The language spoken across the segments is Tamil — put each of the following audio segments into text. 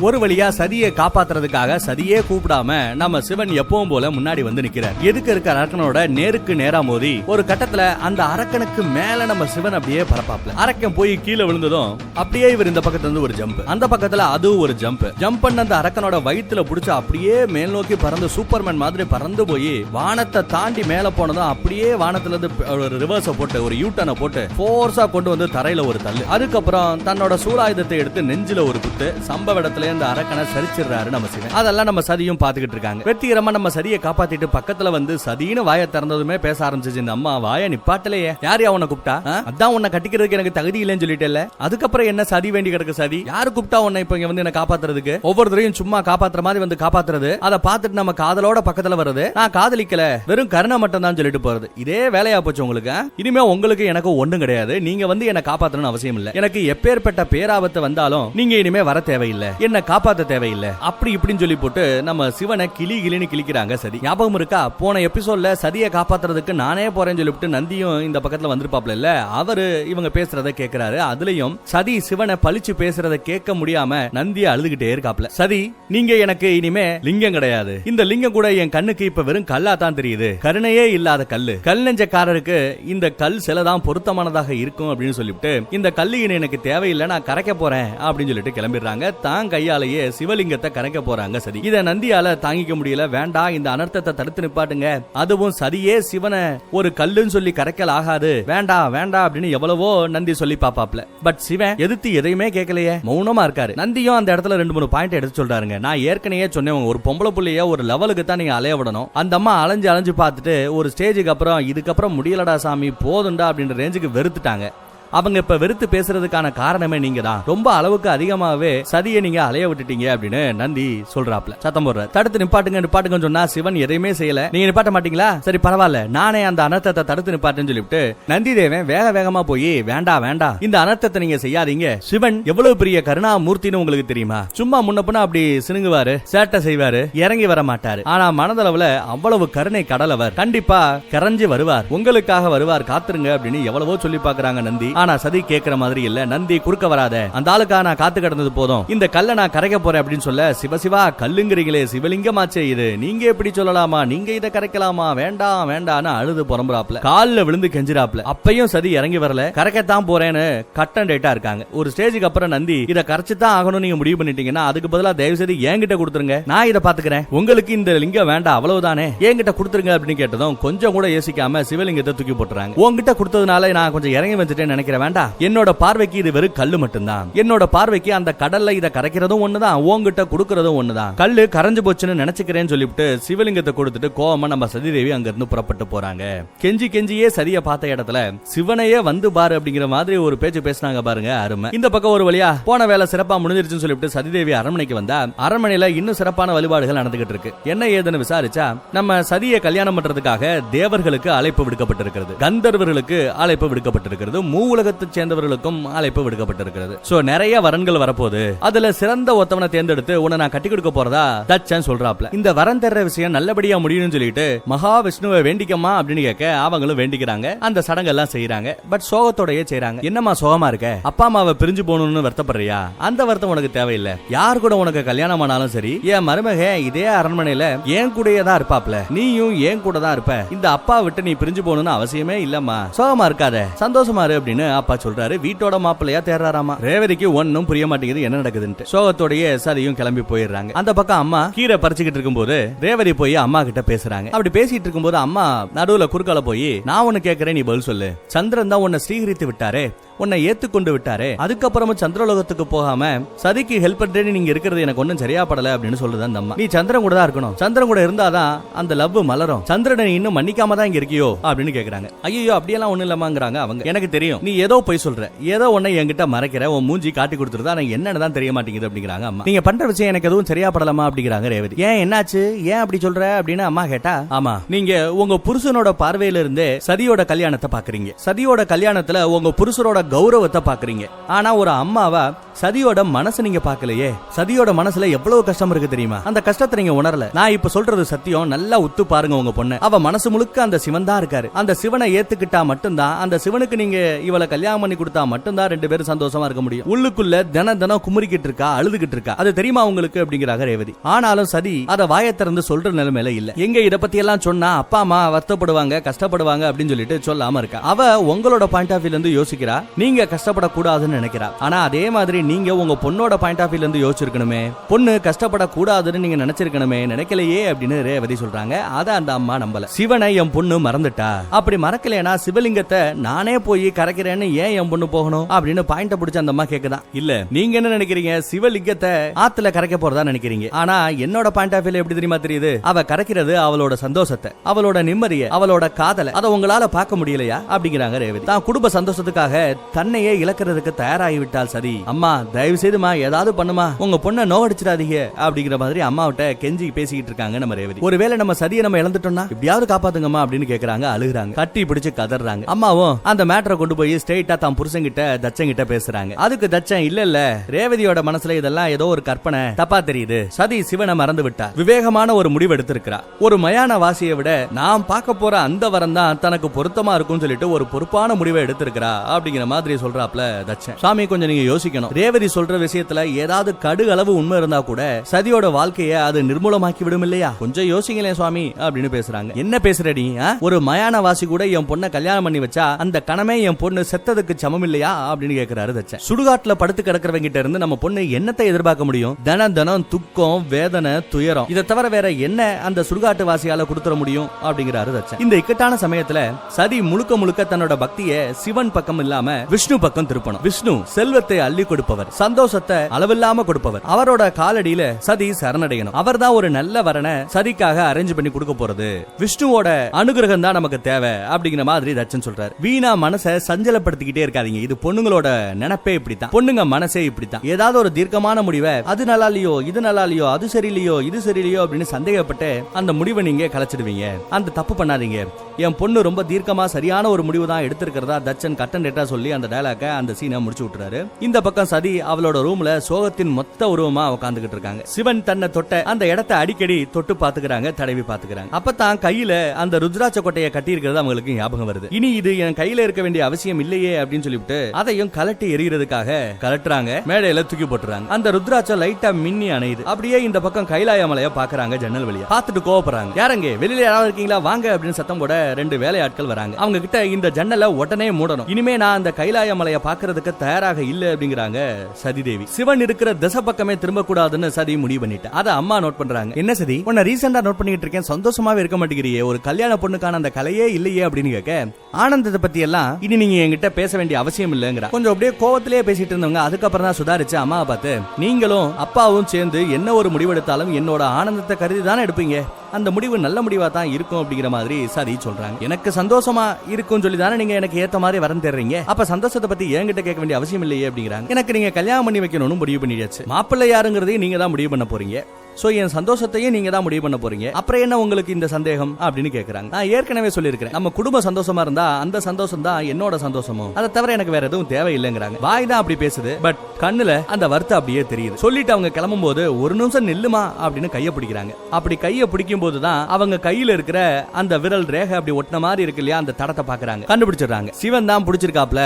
ஒரு வழியா சதியை காப்பாத்துறதுக்காக சதியே கூப்பிடாம நம்ம சிவன் எப்பவும் போல முன்னாடி வந்து நிக்கிறார். எதுக்கு இருக்க அரக்கனோட நேருக்கு நேரா மோதி ஒரு கட்டத்துல அந்த அரக்கனுக்கு மேல நம்ம சிவன் அப்படியே பரப்பாப்ல அரக்கன் போய் கீழே விழுந்ததும் அப்படியே இவர் இந்த பக்கத்துல இருந்து ஒரு ஜம்ப் அந்த பக்கத்துல அதுவும் ஒரு ஜம்ப் ஜம்ப் பண்ண அந்த அரக்கனோட வயித்துல புடிச்சு அப்படியே மேல் நோக்கி பறந்து சூப்பர்மேன் மாதிரி பறந்து போய் வானத்தை தாண்டி மேல போனதும் அப்படியே வானத்துல இருந்து ஒரு ரிவர்ஸ போட்டு ஒரு யூட்டனை போட்டு ஃபோர்ஸா கொண்டு வந்து தரையில ஒரு தள்ளு. அதுக்கப்புறம் தன்னோட சூலாயுதத்தை எடுத்து நெஞ்சில ஒரு குத்து சம்பவ இடத்துல இந்த அரக்கனை சரிச்சிடுறாரு நம்ம சிவன். அதெல்லாம் நம்ம சதியும் பாத்துக்கிட்டு இருக்காங்க. வெற்றிகரமா நம்ம சதியை காப்பாத்திட்டு பக்கத்துல வந்து சதின்னு வாயை திறந்ததுமே பேச ஆரம்பிச்சிச்சு. இந்த அம்மா வாய நிப்பாட்டலையே. யார் யா உன்னை கூப்பிட்டா? அதான் உன்னை கட்டிக்கிறதுக்கு எனக்கு தகுதி இல்லைன்னு சொல்லிட்டேல அதுக்கப்புறம் என்ன சதி வேண்டி கிடக்கு சதி? யாரு கூப்பிட்டா உன்னை இப்ப இங்க வந்து என்ன காப்பாத்துறதுக்கு? ஒவ்வொருத்தரையும் சும்மா காப்பாத்துற மாதிரி வந்து காப்பாத்துறது. அதை பார்த்துட்டு நம்ம காதலோட பக்கத்துல வருது நான் காதலிக்கல. வெறும் கருணை மட்டும் தான் சொல்லிட்டு போறது. இதே வேலையா போச்சு உங்களுக்கு இனிமே உங்களுக்கு எனக்கு ஒண்ணும் கிடையாது. நீங்க வந்து என்ன காப்பாத்தணும்னு அவசியம் இல்ல. எனக்கு எப்பேற்பட்ட பேராபத்து வந்தாலும் நீங்க இனிமே வர தேவையில்லை. என்ன சிவனை காப்பாத்த தேவையில்லை. அப்படி இப்படின்னு சொல்லி போட்டு நம்ம சிவனை கிளி கிளின்னு கிளிக்கிறாங்க சதி. ஞாபகம் இருக்கா? போன எபிசோட்ல சதியை காப்பாத்துறதுக்கு நானே போறேன்னு சொல்லிவிட்டு நந்தியும் இந்த பக்கத்துல வந்திருப்பாப்ல இல்ல அவரு இவங்க பேசுறத கேக்குறாரு. அதுலயும் சதி சிவனை பழிச்சு பேசுறத கேட்க முடியாம நந்திய அழுதுகிட்டே இருக்காப்ல. சதி நீங்க எனக்கு இனிமே லிங்கம் கிடையாது. இந்த லிங்கம் கூட என் கண்ணுக்கு இப்ப வெறும் கல்லா தான் தெரியுது. கருணையே இல்லாத கல்லு. கல் நெஞ்சக்காரருக்கு இந்த கல் சில தான் பொருத்தமானதாக இருக்கும் அப்படின்னு சொல்லிவிட்டு இந்த கல்லு இனி எனக்கு தேவையில்லை நான் கரைக்க போறேன் அப்படின்னு சொல்லிட்டு கிளம்பிடுறாங்க. தான் கைய கையாலேயே சிவலிங்கத்தை கரைக்க போறாங்க சரி இத நந்தியால தாங்கிக்க முடியல. வேண்டாம் இந்த அனர்த்தத்தை தடுத்து நிப்பாட்டுங்க. அதுவும் சரியே சிவனை ஒரு கல்லுன்னு சொல்லி கரைக்கல் ஆகாது. வேண்டாம் வேண்டாம் அப்படின்னு எவ்வளவோ நந்தி சொல்லி பாப்பாப்ல. பட் சிவன் எதிர்த்து எதையுமே கேட்கலையே. மௌனமா இருக்காரு. நந்தியும் அந்த இடத்துல ரெண்டு மூணு பாயிண்ட் எடுத்து சொல்றாருங்க. நான் ஏற்கனவே சொன்னேன் ஒரு பொம்பளை புள்ளைய ஒரு லெவலுக்கு தான் நீங்க அலைய விடணும். அந்த அம்மா அலைஞ்சு அலைஞ்சு பார்த்துட்டு ஒரு ஸ்டேஜுக்கு அப்புறம் இதுக்கப்புறம் முடியலடா சாமி போதுண்டா அப்படின்ற ரேஞ்சுக்கு வெறுத்துட்டாங்க. அவங்க இப்ப வெறுத்து பேசுறதுக்கான காரணமே நீங்க தான் ரொம்ப அளவுக்கு அதிகமாவே சதியை நீங்க அலைய விட்டுட்டீங்க அப்படின்னு நந்தி சொல்றாப்ல. சத்தம் போடுற. தடுத்து நிப்பாட்டுங்க நிப்பாட்டுங்கன்னு சொன்னா சிவன் எதையுமே செய்யல. நீங்க நிப்பாட்ட மாட்டீங்களா? சரி பரவாயில்ல. நானே அந்த அனர்த்தத்தை தடுத்து நிப்பாட்டுன்னு சொல்லிட்டு நந்தி தேவன் வேக வேகமா போய் வேண்டாம் வேண்டாம் இந்த அனர்த்தத்தை நீங்க செய்யாதீங்க. சிவன் எவ்வளவு பெரிய கருணாமூர்த்தின்னு உங்களுக்கு தெரியுமா? சும்மா முன்ன பின்ன அப்படி சினுங்குவாரு சேட்டை செய்வாரு இறங்கி வர மாட்டாரு. ஆனா மனதளவுல அவ்வளவு கருணை கடலவர். கண்டிப்பா கரைஞ்சு வருவார். உங்களுக்காக வருவார் காத்துருங்க அப்படின்னு எவ்வளவோ சொல்லி பாக்குறாங்க நந்தி. ஆனா சதி கேக்குற மாதிரி இல்ல. நந்தி குறுக்க வராத. அந்த ஆளுக்கா நான் காத்து கிடந்தது போதும். இந்த கல்லை நான் கரைக்க போறேன் அப்படின்னு சொல்ல சிவசிவா கல்லுங்கிறீங்களே சிவலிங்கமாச்சே இது. நீங்க எப்படி சொல்லலாமா? நீங்க இதை கரைக்கலாமா? வேண்டாம் வேண்டாம்னு அழுது புறம்புறாப்ல. காலில் விழுந்து கெஞ்சிராப்ல அப்பையும் சதி இறங்கி வரல. கரைக்கத்தான் போறேன்னு கட்டன் டேட்டா இருக்காங்க. ஒரு ஸ்டேஜுக்கு அப்புறம் நந்தி இதை கரைச்சு தான் ஆகணும் நீங்க முடிவு பண்ணிட்டீங்கன்னா அதுக்கு பதிலா தயவு செய்து என்கிட்ட கொடுத்துருங்க. நான் இதை பாத்துக்கிறேன். உங்களுக்கு இந்த லிங்கம் வேண்டாம் அவ்வளவுதானே? என்கிட்ட கொடுத்துருங்க அப்படின்னு கேட்டதும் கொஞ்சம் கூட யோசிக்காம சிவலிங்கத்தை தூக்கி போட்டுறாங்க. உங்ககிட்ட கொடுத்ததுனால நான் கொஞ்சம் இறங்கி வந்துட்டேன்னு நினைக்கிறேன் வேண்டாம் என்னோட பார்வைக்கு இது வெறும் கல்லு மட்டும்தான். என்னோட பார்வைக்கு அந்த கடல்ல இதை கரைக்கிறதும் ஒண்ணுதான் உங்ககிட்ட கொடுக்கறதும் ஒண்ணுதான். கல்லு கரைஞ்சு போச்சுன்னு நினைச்சுக்கிறேன்னு சொல்லிவிட்டு சிவலிங்கத்தை கொடுத்துட்டு கோவமா நம்ம சதிதேவி அங்க இருந்து புறப்பட்டு போறாங்க. கெஞ்சி கெஞ்சியே சரியா பார்த்த இடத்துல சிவனையே வந்து பாரு அப்படிங்கிற மாதிரி ஒரு பேச்சு பேசினாங்க பாருங்க அருமை. இந்த பக்கம் ஒரு வழியா போன வேலை சிறப்பா முடிஞ்சிருச்சுன்னு சொல்லிட்டு சதிதேவி அரண்மனைக்கு வந்தா அரண்மனையில இன்னும் சிறப்பான வழிபாடுகள் நடந்துகிட்டு இருக்கு. என்ன ஏதுன்னு விசாரிச்சா நம்ம சதியை கல்யாணம் பண்றதுக்காக தேவர்களுக்கு அழைப்பு விடுக்கப்பட்டிருக்கிறது. கந்தர்வர்களுக்கு அழைப்பு விடுக்கப்பட்டிருக்கிறது. மூவுலகத்தை சேர்ந்தவர்களுக்கும் அழைப்பு விடுக்கப்பட்டிருக்கிறது. சோ நிறைய வரன்கள் வரப்போகுது. அதுல சிறந்த ஒத்தவனை தேர்ந்தெடுத்து உன்னை நான் கட்டி கொடுக்க போறதா? தச்சன் சொல்றாப்ல. இந்த வரன் தர்ற விஷயம் நல்லபடியா முடியும்னு சொல்லிட்டு மகாவிஷ்ணுவை வேண்டிக்கமா அப்படின்னு கேட்க அவங்களும் வேண்டிக்கிறாங்க. அந்த சடங்கெல்லாம் செய்யறாங்க பட் சோகத்தோடயே செய்யறாங்க என்னம்மா சோகமா இருக்க? அப்பா அம்மாவை பிரிஞ்சு போகணும்னு வருத்தப்படுறியா? அந்த வருத்தம் உனக்கு தேவையில்லை. யார் கூட உனக்கு கல்யாணம் ஆனாலும் சரி என் மருமக இதே அரண்மனையில என் கூடயே தான் இருப்பாப்ல. நீயும் என் கூட தான் இருப்ப. இந்த அப்பா விட்டு நீ பிரிஞ்சு போகணும்னு அவசியமே இல்லம்மா. சோகமா இருக்காத. சந்தோஷமா இரு அப்படின்னு அப்பா சொல்றாரு. வீட்டோட மாப்பிள்ளையா தேர்றாராமா? ரேவதிக்கு ஒன்னும் புரிய மாட்டேங்குது என்ன நடக்குதுன்னு சோகத்தோடய சரியும் கிளம்பி போயிடுறாங்க. அந்த பக்கம் அம்மா கீரை பறிச்சுக்கிட்டு இருக்கும்போது ரேவதி போய் அம்மா கிட்ட பேசுறாங்க. அப்படி பேசிட்டு இருக்கும்போது அம்மா நடுவுல குறுக்கால போய் நான் ஒன்னு கேக்குறேன் நீ பதில் சொல்லு. சந்திரன் தான் உன்னை ஸ்ரீகரித்து விட்டாரே. உன்னை ஏத்துக்கொண்டு விட்டாரு. அதுக்கப்புறமும் சந்திரலோகத்துக்கு போகாம சதிக்கு ஹெல்ப் பண்றேன்னு நீங்க இருக்கிறது எனக்கு ஒன்னும் சரியா படல அப்படின்னு சொல்லுது அந்த அம்மா. நீ சந்திரன் கூட தான் இருக்கணும். சந்திரன் கூட இருந்தாதான் அந்த லவ் மலரும். சந்திரனை நீ இன்னும் மன்னிக்காம தான் இங்க இருக்கியோ அப்படின்னு கேக்குறாங்க. ஐயோ அப்படியெல்லாம் ஒண்ணு இல்லமாங்கிறாங்க அவங்க. எனக்கு தெரியும். நீ ஏதோ போய் சொல்ற. ஏதோ ஒன்னை என்கிட்ட மறைக்கிற உன் மூஞ்சி காட்டி கொடுத்துருதா ஆனா என்னன்னு தான் தெரிய மாட்டேங்குது அப்படிங்கிறாங்க அம்மா. நீங்க பண்ற விஷயம் எனக்கு எதுவும் சரியா படலாமா அப்படிங்கிறாங்க ரேவதி. ஏன் என்னாச்சு? ஏன் அப்படி சொல்ற? அப்படின்னு அம்மா கேட்டா ஆமா நீங்க உங்க புருஷனோட பார்வையில இருந்தே சதியோட கல்யாணத்தை பாக்குறீங்க சதியோட கல்யாணத்துல உங்க புருஷனோட கௌரவத்தை பார்க்குறீங்க. ஆனால் ஒரு அம்மாவை சதியோட மனசு நீங்க பார்க்கலையே? சதியோட மனசுல எவ்வளவு கஷ்டம் இருக்கு தெரியுமா? அந்த கஷ்டத்தை நீங்க உணரல. நான் இப்ப சொல்றது சத்தியம். நல்லா உத்து பாருங்க உங்க பொண்ணு. அவ மனசு முழுக்க அந்த சிவன் தான் இருக்காரு. அந்த சிவனை ஏத்துக்கிட்டா மட்டும்தான் அந்த சிவனுக்கு நீங்க இவளை கல்யாணம் பண்ணி கொடுத்தா மட்டும்தான் ரெண்டு பேரும் சந்தோஷமா இருக்க முடியும். உள்ளுக்குள்ள தினம் தினம் குமுறிக்கிட்டு இருக்கா அழுதுகிட்டு இருக்கா? அது தெரியுமா உங்களுக்கு அப்படிங்கிறாங்க ரேவதி. ஆனாலும் சதி அதை வாயை திறந்து சொல்ற நிலைமையில இல்ல. எங்க இத பத்தி எல்லாம் சொன்னா அப்பா அம்மா வருத்தப்படுவாங்க கஷ்டப்படுவாங்க அப்படின்னு சொல்லிட்டு சொல்லாம இருக்கா? அவ உங்களோட பாயிண்ட் ஆஃப் வியூல இருந்து யோசிக்கிறா. நீங்க கஷ்டப்படக்கூடாதுன்னு நினைக்கிறா. ஆனா அதே மாதிரி நீங்க உங்க பொண்ணோட பாயிண்ட் ஆஃப் வியூல இருந்து யோசிச்சிருக்கணுமே. பொண்ணு கஷ்டப்படக்கூடாதுன்னு நீங்க நினைச்சிருக்கணுமே. நினைக்கலையே அப்படின்னு ரேவதி சொல்றாங்க. அத அந்த அம்மா நம்பல. சிவனை என் பொண்ணு மறந்துட்டா? அப்படி மறக்கலைனா சிவலிங்கத்தை நானே போய் கரைக்கிறேன்னு ஏன் என் பொண்ணு போகணும்? அப்படின்னு பாயிண்ட பிடிச்ச அந்த அம்மா கேக்குதான் இல்ல நீங்க என்ன நினைக்கிறீங்க? சிவலிங்கத்தை ஆத்துல கரைக்க போறதா நினைக்கிறீங்க. ஆனா என்னோட பாயிண்ட் ஆஃப் வியூல எப்படி தெரியுமா தெரியுது? அவ கரைக்கிறது அவளோட சந்தோஷத்தை அவளோட நிம்மதியை அவளோட காதலை அதை உங்களால பார்க்க முடியலையா? அப்படிங்கிறாங்க ரேவதி. தான் குடும்ப சந்தோஷத்துக்காக தன்னையே இழக்கிறதுக்கு தயாராகி விட்டால் சரி. அம்மா தயவு செய்துமா ஏதாவது பண்ணுமா? உங்க பொண்ணை நோவடிச்சிடாதீங்க அப்படிங்கிற மாதிரி அம்மாவிட்ட கெஞ்சி பேசிக்கிட்டு இருக்காங்க நம்ம ரேவதி. ஒருவேளை நம்ம சதியை நம்ம இழந்துட்டோம்னா எப்படியாவது காப்பாத்துங்கம்மா அப்படின்னு கேக்குறாங்க அழுகுறாங்க. கட்டி பிடிச்சு கதறாங்க அம்மாவும் அந்த மேட்டரை கொண்டு போய் ஸ்ட்ரெயிட்டா தான் புருஷங்கிட்ட தச்சங்கிட்ட பேசுறாங்க. அதுக்கு தச்சன் இல்ல இல்ல ரேவதியோட மனசுல இதெல்லாம் ஏதோ ஒரு கற்பனை தப்பா தெரியுது. சதி சிவனை மறந்து விட்டா விவேகமான ஒரு முடிவு எடுத்திருக்கிறா. ஒரு மயான வாசியை விட நாம் பார்க்க போற அந்த வரம் தான் தனக்கு பொருத்தமா இருக்கும்னு சொல்லிட்டு ஒரு பொறுப்பான முடிவை எடுத்திருக்கிறா அப்படிங்கிற மாதிரி சொல்றாப்ல தச்சன். சாமி கொஞ்சம் நீங்க யோசிக்கணும். ரேவதி சொல்ற விஷயத்துல ஏதாவது கடு அளவு உண்மை இருந்தா கூட சதியோட வாழ்க்கைய அது நிர்மூலமாக்கி விடும் இல்லையா கொஞ்சம் யோசிங்களேன் சுவாமி அப்படின்னு பேசுறாங்க. என்ன பேசுறடி ஒரு மயான வாசி கூட என் பொண்ணை கல்யாணம் பண்ணி வச்சா அந்த கணமே என் பொண்ணு செத்ததுக்கு சமம் இல்லையா அப்படின்னு கேக்குறாரு தச்சன். சுடுகாட்டுல படுத்து கிடக்கிறவங்க கிட்ட இருந்து நம்ம பொண்ணு என்னத்தை எதிர்பார்க்க முடியும்? தினம் தினம் துக்கம் வேதனை துயரம். இதை தவிர வேற என்ன அந்த சுடுகாட்டு வாசியால கொடுத்துட முடியும்? அப்படிங்கிறாரு தச்சன். இந்த இக்கட்டான சமயத்துல சதி முழுக்க முழுக்க தன்னோட பக்திய சிவன் பக்கம் இல்லாம விஷ்ணு பக்கம் திருப்பணும். விஷ்ணு செல்வத்தை அள்ளி கொடுப்பவர். கொடுப்பவர். சந்தோஷத்தை அளவில்லாம கொடுப்பவர். அவரோட காலடியில சதி சரணடையணும். அவர் தான் ஒரு நல்ல வரனை சதிக்காக அரேஞ்ச் பண்ணி கொடுக்க போறது. விஷ்ணுவோட அனுகிரகம் தான் நமக்கு தேவை அப்படிங்கிற மாதிரி தச்சன் சொல்றாரு. வீணா மனசை சஞ்சலப்படுத்திக்கிட்டே இருக்காதீங்க. இது பொண்ணுங்களோட நினைப்பே இப்படித்தான். பொண்ணுங்க மனசே இப்படித்தான். ஏதாவது ஒரு தீர்க்கமான முடிவை அது நல்லா இல்லையோ இது நல்லா இல்லையோ அது சரியில்லையோ இது சரியில்லையோ அப்படின்னு சந்தேகப்பட்டு அந்த முடிவை நீங்க கலைச்சிடுவீங்க. அந்த தப்பு பண்ணாதீங்க. என் பொண்ணு ரொம்ப தீர்க்கமா சரியான ஒரு முடிவு தான் எடுத்திருக்கிறதா தச்சன் கட்டன் டேட்டா சொல்லி அந்த டயலாக அந்த சீனை முடிச்சு விட்டுறாரு. இந்த பக்கம் சதி அவளோட ரூம்ல சோகத்தின் மொத்த உருவமா உட்காந்துகிட்டு இருக்காங்க. சிவன் தன்னை தொட்ட அந்த இடத்தை அடிக்கடி தொட்டு பாத்துக்கிறாங்க தடவி பாத்துக்கிறாங்க அப்பதான் கையில அந்த ருத்ராட்ச கொட்டையை கட்டி இருக்கிறது அவங்களுக்கு ஞாபகம் வருது. இனி இது என் கையில இருக்க வேண்டிய அவசியம் இல்லையே அப்படின்னு சொல்லிவிட்டு அதையும் கலட்டி எறிகிறதுக்காக கலட்டுறாங்க மேடையில தூக்கி போட்டுறாங்க. அந்த ருத்ராட்சம் லைட்டா மின்னி அணையுது. அப்படியே இந்த பக்கம் கைலாய மலைய பாக்குறாங்க ஜன்னல் வழியா. பார்த்துட்டு கோவப்படுறாங்க. யாரங்க? வெளியில யாராவது இருக்கீங்களா? வாங்க அப்படின்னு சத்தம் போட ரெண்டு வேலையாட்கள் வராங்க. அவங்க கிட்ட இந்த ஜன்னலை உடனே மூடணும். இனிமே நான் அந்த கைலாய மலைய பாக்குறதுக்கு தயாராக இல்ல அப்படிங்கிறாங்க சதிதேவி. சிவன் இருக்கிற திசை பக்கமே திரும்ப கூடாதுன்னு சதி முடிவு பண்ணிட்டு. அத அம்மா நோட் பண்றாங்க. என்ன சதி? உன்னை ரீசெண்டா நோட் பண்ணிட்டு இருக்கேன். சந்தோஷமாவே இருக்க மாட்டேங்கிறியே. ஒரு கல்யாண பொண்ணுக்கான அந்த கலையே இல்லையே அப்படின்னு கேட்க ஆனந்தத்தை பத்தி எல்லாம் இனி நீங்க என்கிட்ட பேச வேண்டிய அவசியம் இல்லைங்கிற. கொஞ்சம் அப்படியே கோவத்திலேயே பேசிட்டு இருந்தவங்க அதுக்கப்புறம் தான் சுதாரிச்சு அம்மாவை பார்த்து நீங்களும் அப்பாவும் சேர்ந்து என்ன ஒரு முடிவெடுத்தாலும் என்னோட ஆனந்தத்தை கருதி தானே எடுப்பீங்க? அந்த முடிவு நல்ல முடிவாக தான் இருக்கும் அப்படிங்கிற மாதிரி சதி சொல்றாங்க. எனக்கு சந்தோஷமா இருக்கும் சொல்லி தானே நீங்க எனக்கு ஏத்த மாதிரி வரன் தர்றீங்க அப்ப சந்தோஷத்தை பத்தி என்கிட்ட கேட்க வேண்டிய அவசியம் இல்லையே அப்படிங்கிறாங்க. எனக்கு நீங்க கல்யாணம் பண்ணி வைக்கணும்னு முடிவு பண்ணியாச்சு. மாப்பிள்ளை யாருங்கிறதையும் நீங்க தான் முடிவு பண்ண போறீங்க. சோ என் சந்தோஷத்தையும் நீங்க தான் முடிவு பண்ண போறீங்க. அப்புறம் என்ன உங்களுக்கு இந்த சந்தேகம் அப்படின்னு கேக்குறாங்க. நான் ஏற்கனவே சொல்லியிருக்கிறேன். நம்ம குடும்ப சந்தோஷமா இருந்தா அந்த சந்தோஷம் தான் என்னோட சந்தோஷமும் அதை தவிர எனக்கு வேற எதுவும் தேவையில்லைங்கிறாங்க. வாய் தான் அப்படி பேசுது பட் கண்ணுல அந்த வருத்தம் அப்படியே தெரியுது. சொல்லிட்டு அவங்க கிளம்பும் போது ஒரு நிமிஷம் நில்லுமா? அப்படின்னு கையை பிடிக்கிறாங்க. அப்படி கைய பிடிக்கும் போது தான் அவங்க கையில இருக்கிற அந்த விரல் ரேகை அப்படி ஒட்டின மாதிரி இருக்கு இல்லையா அந்த தடத்தை பாக்குறாங்க. கண்டுபிடிச்சிடுறாங்க. சிவன் தான் பிடிச்சிருக்காப்ல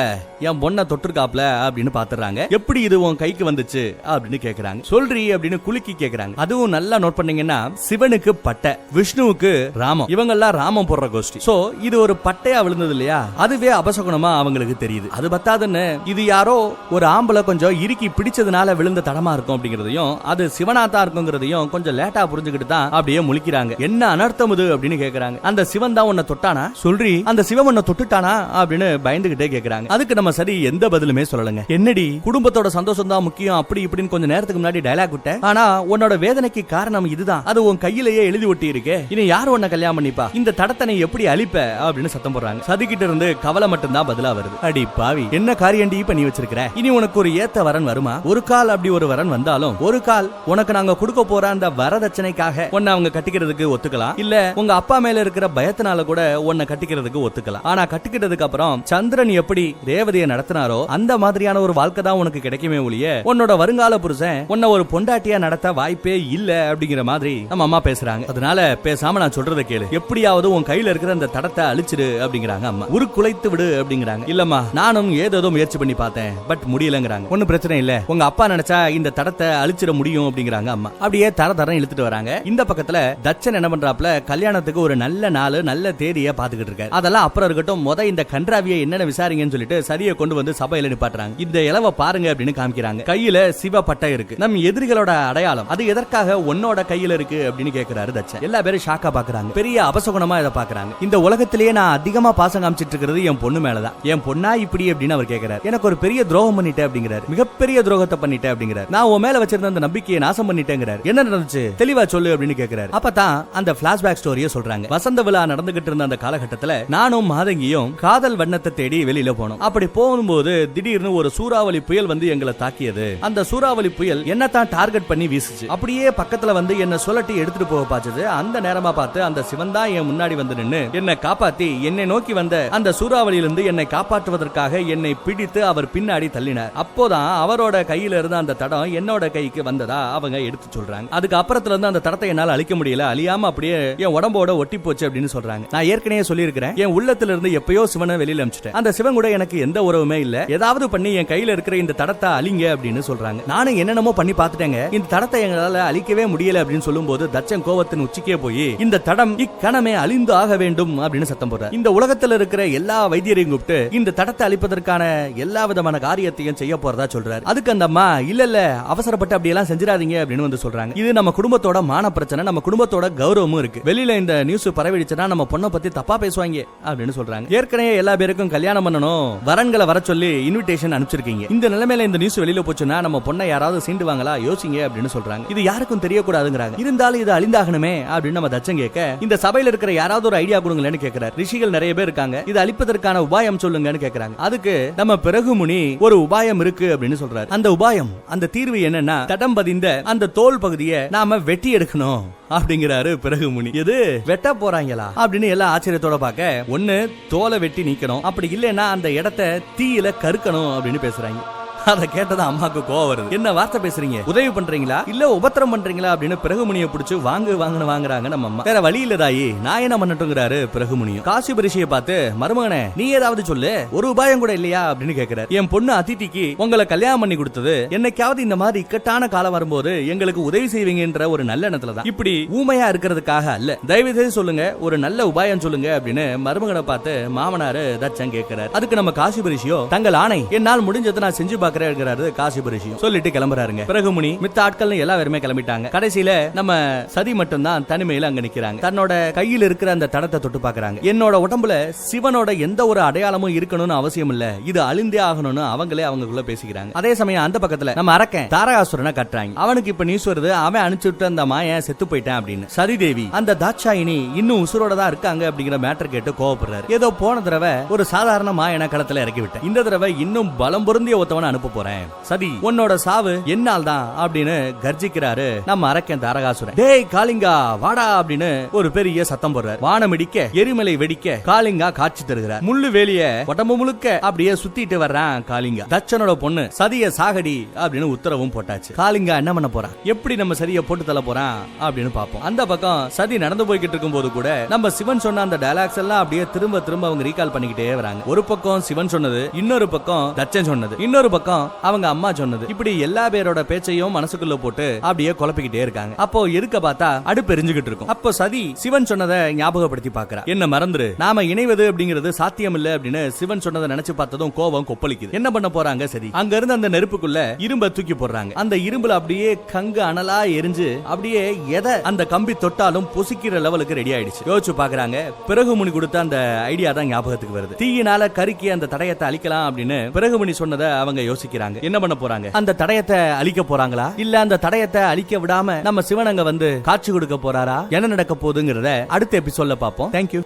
என் பொண்ணை தொட்டிருக்காப்ல அப்படின்னு பாத்துறாங்க எப்படி இது உன் கைக்கு வந்துச்சு? அப்படின்னு கேக்குறாங்க. சொல்றி அப்படின்னு குலுக்கி கேக்குறாங்க. இதுவும் நல்லா நோட் பண்ணீங்கன்னா சிவனுக்கு பட்டை விஷ்ணுவுக்கு ராமம். இவங்கெல்லாம் ராமம் போடுற கோஷ்டி. சோ இது ஒரு பட்டையா விழுந்தது இல்லையா? அதுவே அபசகுணமா அவங்களுக்கு தெரியுது. அது பத்தாதுன்னு இது யாரோ ஒரு ஆம்பளை கொஞ்சம் இறுக்கி பிடிச்சதுனால விழுந்த தடமா இருக்கும் அப்படிங்கறதையும் அது சிவனாத்தா இருக்குங்கிறதையும் கொஞ்சம் லேட்டா புரிஞ்சுக்கிட்டு தான் அப்படியே முழிக்கிறாங்க. என்ன அனர்த்தம் இது அப்படின்னு கேக்குறாங்க. அந்த சிவன் தான் உன்னை தொட்டானா? சொல்றி அந்த சிவன் உன்னை தொட்டுட்டானா? அப்படின்னு பயந்துகிட்டே கேக்குறாங்க. அதுக்கு நம்ம சரி எந்த பதிலுமே சொல்லலங்க. என்னடி குடும்பத்தோட சந்தோஷம் தான் முக்கியம் அப்படி இப்படின்னு கொஞ்சம் நேரத்துக்கு முன்னாடி டயலாக் விட்ட ஆனா உன்னோட வேதனை பிரச்சனைக்கு காரணம் இதுதான். அது உன் கையிலேயே எழுதி ஒட்டி இருக்கு இனி யார் உன்ன கல்யாணம் பண்ணிப்பா? இந்த தடத்தனை எப்படி அழிப்ப? அப்படின்னு சத்தம் போடுறாங்க. சதிக்கிட்ட இருந்து கவலை மட்டும்தான் பதிலா வருது. அடி பாவி என்ன காரியண்டி பண்ணி வச்சிருக்கிற? இனி உனக்கு ஒரு ஏத்த வரன் வருமா? ஒரு கால் அப்படி ஒரு வரன் வந்தாலும் ஒரு கால் உனக்கு நாங்க கொடுக்க போற அந்த வரதட்சணைக்காக உன்னை அவங்க கட்டிக்கிறதுக்கு ஒத்துக்கலாம். இல்ல உங்க அப்பா மேல இருக்கிற பயத்தினால கூட உன்னை கட்டிக்கிறதுக்கு ஒத்துக்கலாம். ஆனா கட்டிக்கிட்டதுக்கு அப்புறம் சந்திரன் எப்படி ரேவதியை நடத்தினாரோ அந்த மாதிரியான ஒரு வாழ்க்கை தான் உனக்கு கிடைக்குமே ஒழிய உன்னோட வருங்கால புருஷன் உன்னை ஒரு பொண்டாட்டியா நடத்த வாய்ப்பே இல்லை. அப்படிங்கிற மாதிரி நம்ம அம்மா பேசுறாங்க. அதனால பேசாம நான் சொல்றதை கேளு. எப்படியாவது உன் கையில இருக்கிற அந்த தடத்தை அழிச்சிடு அப்படிங்கிறாங்க அம்மா. உருக்குலைத்து விடு அப்படிங்கிறாங்க. இல்லம்மா நானும் ஏதேதோ முயற்சி பண்ணி பார்த்தேன் பட் முடியலங்கிறாங்க. ஒன்னும் பிரச்சனை இல்ல. உங்க அப்பா நினைச்சா இந்த தடத்தை அழிச்சிட முடியும் அப்படிங்கிறாங்க அம்மா. அப்படியே தர தரம் இழுத்துட்டு வராங்க. இந்த பக்கத்துல தச்சன் என்ன பண்றாப்ல கல்யாணத்துக்கு ஒரு நல்ல நாள் நல்ல தேதியை பாத்துக்கிட்டு இருக்காரு. அதெல்லாம் அப்புறம் இருக்கட்டும் முத இந்த கன்றாவியை என்னென்ன விசாரிங்கன்னு சொல்லிட்டு சரியை கொண்டு வந்து சபையில நிப்பாட்டுறாங்க. இந்த இளவ பாருங்க அப்படின்னு காமிக்கிறாங்க. கையில சிவ பட்டை இருக்கு. நம் எதிரிகளோட அடையாளம். அது எதற்காக உன்னோட கையில இருக்கு அப்படின்னு கேக்குறாரு தச்சன். எல்லா பேரும் ஷாக்கா பாக்குறாங்க. பெரிய அபசகுணமா இதை பாக்குறாங்க. இந்த உலகத்திலேயே நான் அதிகமா பாசம் காமிச்சிட்டு இருக்கிறது என் பொண்ணு மேலதான். என் பொண்ணா இப்படி அப்படின்னு அவர் கேக்குறாரு. எனக்கு ஒரு பெரிய துரோகம் பண்ணிட்டேன் அப்படிங்கிறாரு. மிகப்பெரிய துரோகத்தை பண்ணிட்டேன் அப்படிங்கிறாரு. நான் உன் மேல வச்சிருந்த அந்த நம்பிக்கையை நாசம் பண்ணிட்டேங்கிறாரு. என்ன நடந்துச்சு? தெளிவா சொல்லு அப்படின்னு கேக்குறாரு. அப்பதான் அந்த பிளாஷ்பேக் ஸ்டோரியை சொல்றாங்க. வசந்த விழா நடந்துகிட்டு இருந்த அந்த காலகட்டத்துல நானும் மாதங்கியும் காதல் வண்ணத்தை தேடி வெளியில போனோம். அப்படி போகும்போது திடீர்னு ஒரு சூறாவளி புயல் வந்து எங்களை தாக்கியது. அந்த சூறாவளி புயல் என்னத்தான் டார்கெட் பண்ணி வீசுச்சு. அப்படியே பக்கத்துல வந்து என்ன சுழட்டி எடுத்துட்டு போக பாச்சது அந்த நேரமா பார்த்து அந்த சிவன் தான் என் முன்னாடி வந்து நின்னு என்னை காப்பாத்தி என்னை நோக்கி வந்த அந்த சூறாவளியிலிருந்து என்னை காப்பாற்றுவதற்காக என்னை பிடித்து அவர் பின்னாடி தள்ளினார். அப்போதான் அவரோட கையில இருந்த அந்த தடம் என்னோட கைக்கு வந்ததா அவங்க எடுத்து சொல்றாங்க. அதுக்கு அப்புறத்துல இருந்து அந்த தடத்தை என்னால் அழிக்க முடியல. அழியாம அப்படியே என் உடம்போட ஒட்டி போச்சு அப்படின்னு சொல்றாங்க. நான் ஏற்கனவே சொல்லியிருக்கிறேன் என் உள்ளத்துல இருந்து எப்பயோ சிவனை வெளியில அமிச்சிட்டேன். அந்த சிவன் கூட எனக்கு எந்த உறவுமே இல்ல. ஏதாவது பண்ணி என் கையில இருக்கிற இந்த தடத்தை அழிங்க அப்படின்னு சொல்றாங்க. நானும் என்னென்னமோ பண்ணி பார்த்துட்டேங்க. இந்த தடத்தை எங்களால அழிக்கவே முடியல அப்படின்னு சொல்லும்போது தச்சன் கோவத்தின் உச்சிக்கே போய் இந்த தடம் இக்கணமே அழிந்து ஆக வேண்டும் அப்படின்னு சத்தம் போடுற இந்த உலகத்துல இருக்கிற எல்லா வைத்தியரையும் கூப்பிட்டு இந்த தடத்தை அழிப்பதற்கான எல்லா விதமான காரியத்தையும் செய்ய போறதா சொல்றாரு. அதுக்கு அந்த அம்மா இல்ல இல்ல அவசரப்பட்டு அப்படி எல்லாம் செஞ்சிடாதீங்க அப்படின்னு வந்து சொல்றாங்க. இது நம்ம குடும்பத்தோட மான பிரச்சனை நம்ம குடும்பத்தோட கௌரவமும் இருக்கு. வெளியில இந்த நியூஸ் பரவிடுச்சுன்னா நம்ம பொண்ணை பத்தி தப்பா பேசுவாங்க அப்படின்னு சொல்றாங்க. ஏற்கனவே எல்லா பேருக்கும் கல்யாணம் பண்ணணும் வரன்களை வர சொல்லி இன்விடேஷன் அனுப்பிச்சிருக்கீங்க. இந்த நிலைமையில இந்த நியூஸ் வெளியில போச்சுன்னா நம்ம பொண்ணை யாராவது சீண்டுவாங்களா? யோசிங்க அப்படின்னு சொல்றாங்க. இது யாருக்கும் தெரியக்கூடாதுங்கிறாங்க. இருந்தாலும் இது அழிந்தாகணுமே அப்படின்னு நம்ம தச்சம் கேட்க இந்த சபையில இருக்கிற யாராவது ஒரு ஐடியா கொடுங்களேன்னு கேட்கிறார். ரிஷிகள் நிறைய பேர் இருக்காங்க. இது அழிப்பதற்கான உபாயம் சொல்லுங்கன்னு கேக்குறாங்க அதுக்கு நம்ம பிறகு முனி ஒரு உபாயம் இருக்கு அப்படின்னு சொல்றாரு. அந்த உபாயம் அந்த தீர்வு என்னன்னா தடம் பதிந்த அந்த தோல் பகுதியை நாம வெட்டி எடுக்கணும் அப்படிங்கிறாரு பிறகு முனி. எது? வெட்ட போறாங்களா? அப்படின்னு எல்லாம் ஆச்சரியத்தோட பார்க்க ஒண்ணு தோலை வெட்டி நீக்கணும். அப்படி இல்லைன்னா அந்த இடத்த தீயில கருக்கணும் அப்படின்னு பேசுறாங்க. அத கேட்டதா அம்மாக்கு கோவம் வருது. என்ன வார்த்தை பேசுறீங்க? உதவி பண்றீங்களா? இல்ல உபத்திரம் பண்றீங்களா? அப்படின்னு பிறகுமுனிய பிடிச்சு வாங்கு வாங்குன்னு வாங்குறாங்க நம்ம அம்மா. வேற வழி இல்ல தாயி நான் என்ன பண்ணட்டுங்கிறாரு பிறகுமுனியும் காசி பரிசையை பார்த்து மருமகனே நீ ஏதாவது சொல்லு. ஒரு உபாயம் கூட இல்லையா? அப்படின்னு கேக்குறாரு. என் பொண்ணு அதித்திக்கு உங்களை கல்யாணம் பண்ணி கொடுத்தது. என்னைக்காவது இந்த மாதிரி இக்கட்டான காலம் வரும்போது எங்களுக்கு உதவி செய்வீங்கன்ற ஒரு நல்ல எண்ணத்துல தான். இப்படி ஊமையா இருக்கிறதுக்காக அல்ல. தயவு செய்து சொல்லுங்க ஒரு நல்ல உபாயம் சொல்லுங்க அப்படின்னு மருமகனை பார்த்து மாமனாரு தச்சன் கேட்கிறாரு அதுக்கு நம்ம காசி பரிசியோ தங்கள் ஆணை என்னால் முடிஞ்சதை நான் செஞ்சு பாக்குறேங்கிறாரு காசி பரிசியும் சொல்லிட்டு கிளம்புறாருங்க. பிறகு முனி மித்த ஆட்கள் எல்லா பேருமே கிளம்பிட்டாங்க. கடைசியில நம்ம சதி மட்டும் தான் தனிமையில அங்க நிக்கிறாங்க. தன்னோட கையில் இருக்கிற அந்த தடத்தை தொட்டு பாக்குறாங்க என்னோட உடம்புல சிவனோட எந்த ஒரு அடையாளமும் இருக்கணும்னு அவசியம் இல்ல. இது அழிந்தே ஆகணும்னு அவங்களே அவங்களுக்குள்ள பேசிக்கிறாங்க. அதே சமயம் அந்த பக்கத்துல நம்ம அரக்கன் தாரகாசுரனை கட்டுறாங்க. அவனுக்கு இப்ப நியூஸ் வருது அவன் அனுப்பிச்சு விட்டு அந்த மாயன் செத்து போயிட்டான் அப்படின்னு. சரிதேவி அந்த தாட்சாயினி இன்னும் உசுரோட தான் இருக்காங்க அப்படிங்கிற மேட்டர் கேட்டு கோவப்படுறாரு. ஏதோ போன தடவை ஒரு சாதாரண மாயனை களத்துல இறக்கி விட்டேன். இந்த தடவை இன்னும் பலம் பொருந்திய ஒருத்தவனை அனுப்ப போறேன். சதி உன்னோட சாவு என்னால் தான் அப்படின்னு கர்ஜிக்கிறாரு நம்ம அரக்கன் தாரகாசுரன். டேய் காளிங்கா வாடா அப்படின்னு ஒரு பெரிய சத்தம் போடுறாரு. வானம் இடிக்க எரிமலை வெடிக்க காளிங்கா காட்சி தருகிறார். முள்ளு வேலிய உடம்பு முழுக்க அப்படியே சுத்திட்டு வர்றான் காளிங்கா. தச்சனோட பொண்ணு சதிய சாகடி அப்படின்னு உத்தரவும் போட்டாச்சு. காளிங்கா என்ன பண்ண போறான்? எப்படி நம்ம சதிய போட்டு தள்ள போறான் அப்படின்னு பாப்போம் அந்த பக்கம் சதி நடந்து போய்கிட்டு இருக்கும் போது கூட நம்ம சிவன் சொன்ன அந்த டயலாக்ஸ் எல்லாம் அப்படியே திரும்ப திரும்ப அவங்க ரீகால் பண்ணிக்கிட்டே வராங்க. ஒரு பக்கம் சிவன் சொன்னது இன்னொரு பக்கம் தச்சன் சொன்னது இன்னொரு பக்கம் அவங்க அம்மா சொன்னது. இப்படி எல்லா பேரோட பேச்சையும் மனசுக்குள்ள போட்டு அப்படியே குழப்பிக்கிட்டே இருக்காங்க. அப்போ இருக்க பார்த்தா அடுப்பு எரிஞ்சுகிட்டு இருக்கும். அப்போ சதி சிவன் சொன்னதை ஞாபகப்படுத்தி பாக்குறா என்ன மறந்துரு. நாம இணைவது அப்படிங்கிறது சாத்தியம் இல்ல அப்படின்னு சிவன் சொன்னதை நினைச்சு பார்த்ததும் கோபம் கொப்பளிக்குது. என்ன பண்ண போறாங்க சரி அங்க இருந்து அந்த நெருப்புக்குள்ள இரும்ப தூக்கி போடுறாங்க. அந்த இரும்புல அப்படியே கங்கு அனலா எரிஞ்சு அப்படியே எதை அந்த கம்பி தொட்டாலும் பொசிக்கிற லெவலுக்கு ரெடி ஆயிடுச்சு. யோசிச்சு பாக்குறாங்க பிறகு முனி கொடுத்த அந்த ஐடியா தான் ஞாபகத்துக்கு வருது. தீயினால கருக்கி அந்த தடயத்தை அழிக்கலாம் அப்படின்னு பிறகு முனி சொன்னதை அவங்க யோசிச்சு யோசிக்கிறாங்க. என்ன பண்ண போறாங்க? அந்த தடயத்தை அழிக்க போறாங்களா? இல்ல அந்த தடயத்தை அழிக்க விடாம நம்ம சிவன் அங்க வந்து காட்சி கொடுக்க போறாரா? என்ன நடக்க போகுதுங்கிறத அடுத்த எபிசோட்ல பார்ப்போம். தேங்க்யூ